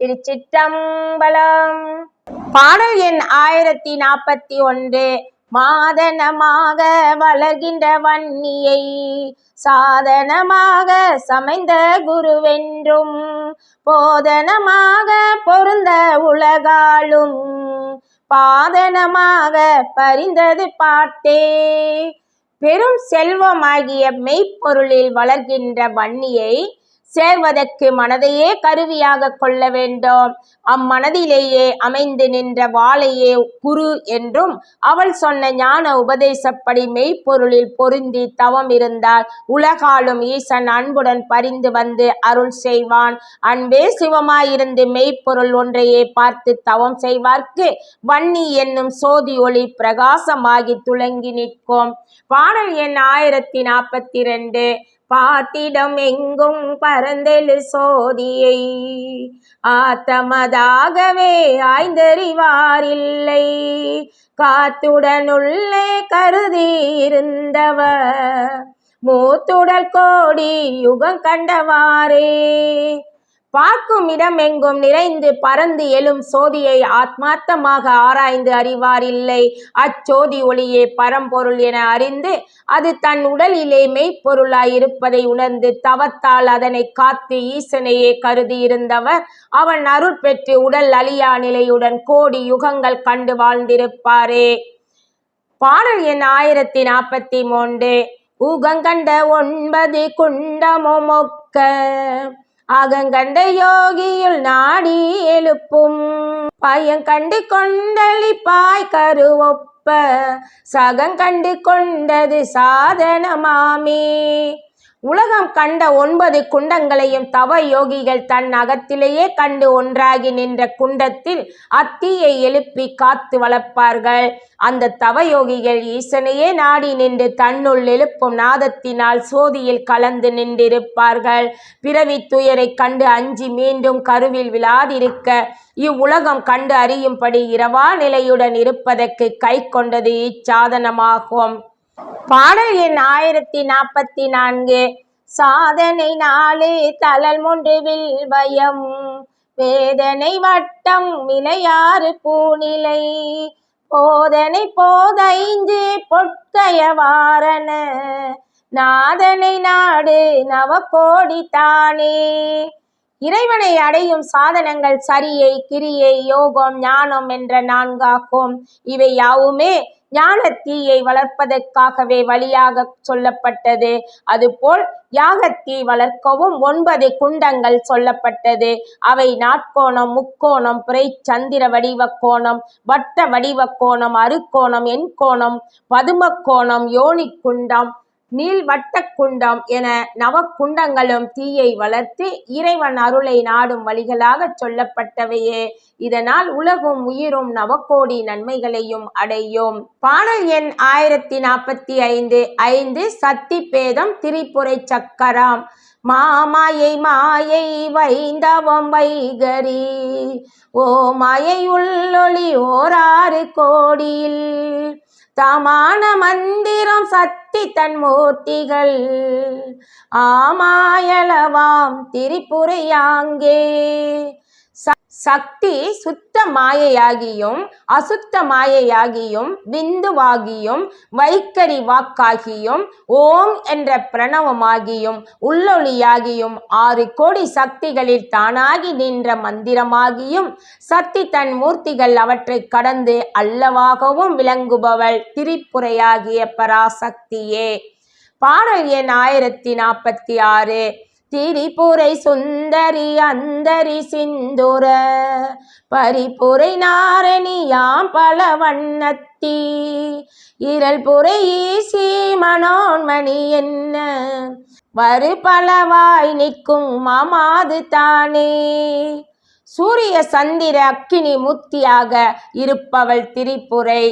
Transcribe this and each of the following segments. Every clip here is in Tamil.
திருச்சிற்றம்பலம். பாடல் எண் ஆயிரத்தி நாற்பத்தி ஒன்று. மாதனமாக வளர்கின்ற வன்னியை சாதனமாக சமைந்த குருவென்றும் போதனமாக பொருந்த உலகாலும் பாதனமாக பரிந்தது பார்த்தே. பெரும் செல்வமாகிய மெய்ப்பொருளில் வளர்கின்ற வன்னியை சேர்வதற்கு மனதையே கருவியாக கொள்ள வேண்டும். அம்மனதிலேயே அமைந்து நின்ற வாளையே குரு என்றும் அவள் சொன்ன ஞான உபதேசப்படி மெய்ப்பொருளில் பொருந்தி தவம் இருந்தால் உலகாலும் ஈசன் அன்புடன் பரிந்து வந்து அருள் செய்வான். அன்பே சிவமாயிருந்து மெய்ப்பொருள் ஒன்றையே பார்த்து தவம் செய்வார்க்கு. வன்னி என்னும் சோதி ஒளி பிரகாசமாகி துளங்கி நிற்கும். பாடல் எண் ஆயிரத்தி நாற்பத்தி ரெண்டு. பாட்டிடம் எங்கும் பரந்தெழு சோதியை. ஆத்தமதாகவே ஆய்ந்தறிவாரில்லை. காத்துடனுள்ளே கருதி இருந்தவர் மூத்துடல் கோடி யுகம் கண்டவாறே. பார்க்கும் இடம் எங்கும் நிறைந்து பறந்து எழும் சோதியை ஆத்மார்த்தமாக ஆராய்ந்து அறிவார் இல்லை அச்சோதி ஒளியே பரம்பொருள் என அறிந்து அது தன் உடலிலே மெய்ப்பொருளாயிருப்பதை உணர்ந்து தவத்தால் அதனை காத்து ஈசனையே கருதி இருந்தவர் அவன் அருள் பெற்று உடல் அழியா நிலையுடன் கோடி யுகங்கள் கண்டு வாழ்ந்திருப்பாரே. பாடல் எண் ஆயிரத்தி நாற்பத்தி மூன்று. ஊகங்கண்ட ஒன்பது குண்டமுமொக்க அகங்கண்ட யோகியுள் நாடி எழுப்பும். பயங்கண்டு கொண்டளிப்பாய் கருவொப்ப. சகங்கண்டு கொண்டது சாதனமாமே. உலகம் கண்ட ஒன்பது குண்டங்களையும் தவ யோகிகள் தன் அகத்திலேயே கண்டு ஒன்றாகி நின்ற குண்டத்தில் அத்தீயை எழுப்பி காத்து வளர்ப்பார்கள். அந்த தவ யோகிகள் ஈசனையே நாடி நின்று தன்னுள் எழுப்பும் நாதத்தினால் சோதியில் கலந்து நின்றிருப்பார்கள். பிறவி துயரை கண்டு அஞ்சி மீண்டும் கருவில் விழாதிருக்க இவ்வுலகம் கண்டு அறியும்படி இரவா நிலையுடன் இருப்பதற்கு கை கொண்டது இச்சாதனமாகும். பாடல் எண் ஆயிரத்தி நாற்பத்தி நான்கு. சாதனை நாளே தளல் முன்று வில்வயம். வேதனை வட்டம் விளையாறு பூநிலை. போதனை போதைந்து பொற்கயவாரன நாதனை நாடு நவகோடி தானே. இறைவனை அடையும் சாதனங்கள் சரியை கிரியை யோகம் ஞானம் என்ற நான்காகும். இவை யாவுமே ஞானத்தீயை வளர்ப்பதற்காகவே வழியாக சொல்லப்பட்டது. அதுபோல் யாகத்தீ வளர்க்கவும் ஒன்பது குண்டங்கள் சொல்லப்பட்டது. அவை நாட்கோணம் முக்கோணம் பிறை சந்திர வடிவ கோணம் வட்ட வடிவ கோணம் அருக்கோணம் எண்கோணம் பதுமக்கோணம் யோனி குண்டம் நீள்வட்ட குண்டம் என நவக்குண்டங்களும் தீயை வளர்த்து இறைவன் அருளை நாடும் வழிகளாக சொல்லப்பட்டவையே. இதனால் உலகும் உயிரும் நவக்கோடி நன்மைகளையும் அடையும். பாடல் எண் ஆயிரத்தி நாற்பத்தி ஐந்து ஐந்து சத்தி பேதம் திரிபுரை சக்கரம். மாமாயை மாயை வைந்தவம் வைகரி ஓ மாயை உள்ளொளி ஓராறு கோடியில். தமான மந்திரம் சக்தி தன் மூர்த்திகள் ஆமாயளவாம் திரிபுரையாங்கே சக்தி சுத்த மாயையாகியும் அசுத்த மாயையாகியும் விந்துவாகியும் வைக்கரி வாக்காகியும் ஓம் என்ற பிரணவமாகியும் உள்ளொளியாகியும் ஆறு கோடி சக்திகளில் தானாகி நின்ற மந்திரமாகியும் சக்தி தன் மூர்த்திகள் அவற்றை கடந்து அல்லவாகவும் விளங்குபவள் திரிப்புரையாகிய பராசக்தியே. பாடல் எண் ஆயிரத்தி நாற்பத்தி ஆறு. திரிபுரை சுந்தரி அந்தரி சிந்துர பரிபுரை நாரணியாம் பல வண்ணத்தி இரல் புரை ஈசி மனோன்மணி என்ன வரு பலவாய் நிற்கும் மாமாது தானே. சூரிய சந்திர அக்கினி முத்தியாக இருப்பவள் திரிபுரை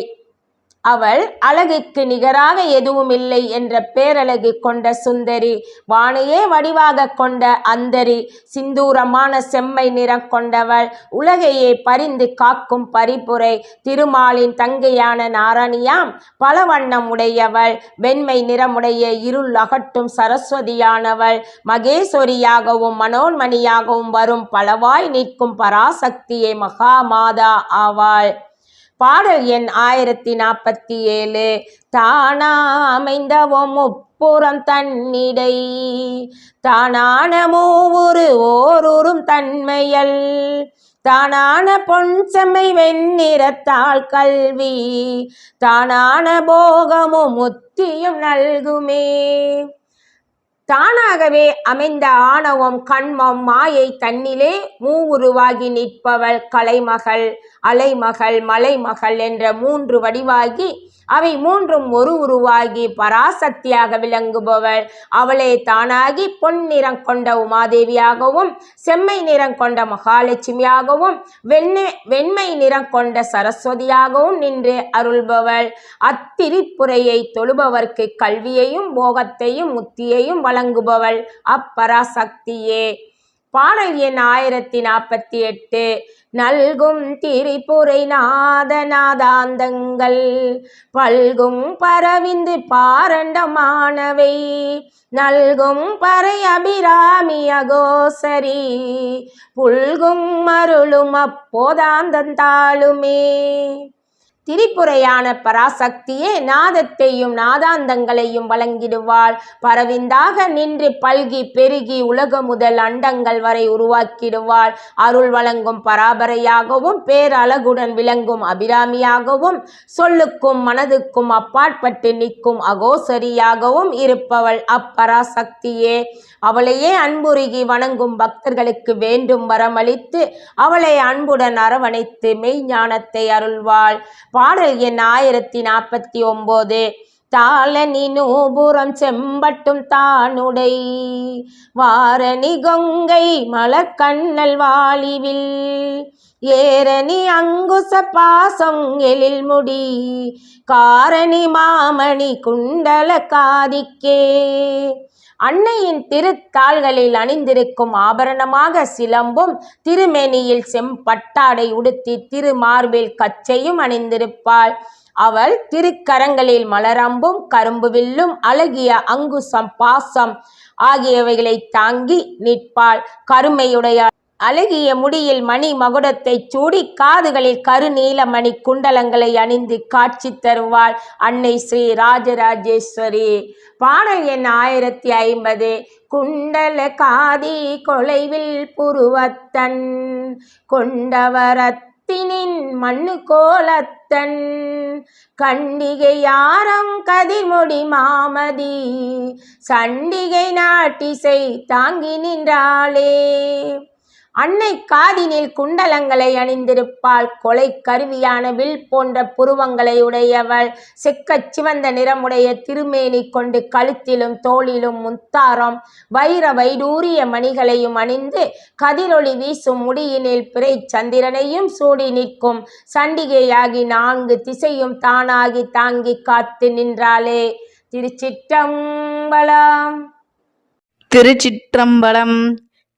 அவள் அழகுக்கு நிகராக எதுவும் இல்லை என்ற பேரழகு கொண்ட சுந்தரி வானையே வடிவாக கொண்ட அந்தரி சிந்தூரமான செம்மை நிறம் கொண்டவள் உலகையே பரிந்து காக்கும் பரிபுரை திருமாலின் தங்கையான நாரணியாம் பல வண்ணம் உடையவள் வெண்மை நிறமுடைய இருள் அகட்டும் சரஸ்வதியானவள் மகேஸ்வரியாகவும் மனோன்மணியாகவும் வரும் பலவாய் நிற்கும் பராசக்தியே மகாமாதா ஆவாள். பாடல் எண் ஆயிரத்தி நாற்பத்தி ஏழு. தானா அமைந்தவம் முப்புறம் தன்னிடை. தானான மூவுரு ஓரூரும் தன்மையல். தானான பொன் செம்மை வெண்ணிறத்தாள் கல்வி. தானான போகமும் முத்தியும் நல்குமே. தானாகவே அமைந்த ஆணவம் கண்மம் மாயை தன்னிலே மூவுருவாகி நிற்பவள் கலைமகள் அலைமகள் மலைமகள் என்ற மூன்று வடிவாகி அவை மூன்றும் ஒரு உருவாகி பராசக்தியாக விளங்குபவள். அவளே தானாகி பொன் நிறம் கொண்ட உமாதேவியாகவும் செம்மை நிறம் கொண்ட மகாலட்சுமியாகவும் வெண்ணெ வெண்மை நிறம் கொண்ட சரஸ்வதியாகவும் நின்று அருள்பவள். அத்திரிப்புரையை தொழுபவர்க்கு கல்வியையும் போகத்தையும் முத்தியையும் வழங்குபவள் அப்பராசக்தியே. பாடல் எண் ஆயிரத்தி நாற்பத்தி எட்டு நல்கும் திரிபுரை நாதநாதாந்தங்கள். பல்கும் பரவிந்து பாரண்டமானவை. நல்கும் பறை அபிராமி அகோசரி. புல்கும் மருளும் அப்போதாந்தந்தாளுமே. திரிபுரையான பராசக்தியே நாதத்தையும் நாதாந்தங்களையும் வழங்கிடுவாள். பரவிந்தாக நின்று பல்கி பெருகி உலக முதல் அண்டங்கள் வரை உருவாக்கிடுவாள். அருள் வழங்கும் பராபரையாகவும் பேரழகுடன் விளங்கும் அபிராமியாகவும் சொல்லுக்கும் மனதுக்கும் அப்பாற்பட்டு நிற்கும் அகோசரியாகவும் இருப்பவள் அப்பராசக்தியே. அவளையே அன்புருகி வணங்கும் பக்தர்களுக்கு வேண்டும் வரமளித்து அவளை அன்புடன் அரவணைத்து மெய்ஞானத்தை அருள்வாள். பாடல் எண் ஆயிரத்தி நாற்பத்தி ஒன்பது தாளனி நூபுரம் செம்பட்டும் தானுடை. வாரணி கொங்கை மலக்கண்ணல் வாலிவில். ஏரணி அங்குச பாசம் எழில் முடி. காரணி மாமணி குண்டல காதிக்கே. அன்னையின் திருத்தாள்களில் அணிந்திருக்கும் ஆபரணமாக சிலம்பும் திருமேனியில் செம்பட்டாடை உடுத்தி திருமார்பில் கச்சையும் அணிந்திருப்பாள். அவள் திருக்கரங்களில் மலரம்பும் கரும்பு வில்லும் அழகிய அங்குசம் பாசம் ஆகியவைகளை தாங்கி நிற்பாள். கருமையுடைய அழகிய முடியில் மணி மகுடத்தை சூடி காதுகளில் கருநீல மணி குண்டலங்களை அணிந்து காட்சி தருவாள் அன்னை ஸ்ரீ ராஜராஜேஸ்வரி. பாடல் எண் ஆயிரத்தி ஐம்பது. குண்டல காதி கொலைவில் புருவத்தன் கொண்டவரத்தினின் மண்ணு கோலத்தன் கண்டிகை யாரம் கதிர்முடி மாமதி சண்டிகை நாட்டிசை தாங்கி நின்றாளே. அன்னை காதினில் குண்டலங்களை அணிந்திருப்பாள். கொலை கருவியான வில் போன்ற புருவங்களை உடையவள். செக்கச் சிவந்த நிறமுடைய திருமேனி கொண்டு கழுத்திலும் தோளிலும் முத்தாரம். வைர வைடூரிய மணிகளையும் அணிந்து கதிரொளி வீசும் முடியினில் பிறை சந்திரனையும் சூடி நிற்கும். சண்டிகையாகி நான்கு திசையும் தானாகி தாங்கி காத்து நின்றாளே. திருச்சிற்றம்பலம். திருச்சிற்றம்பலம்.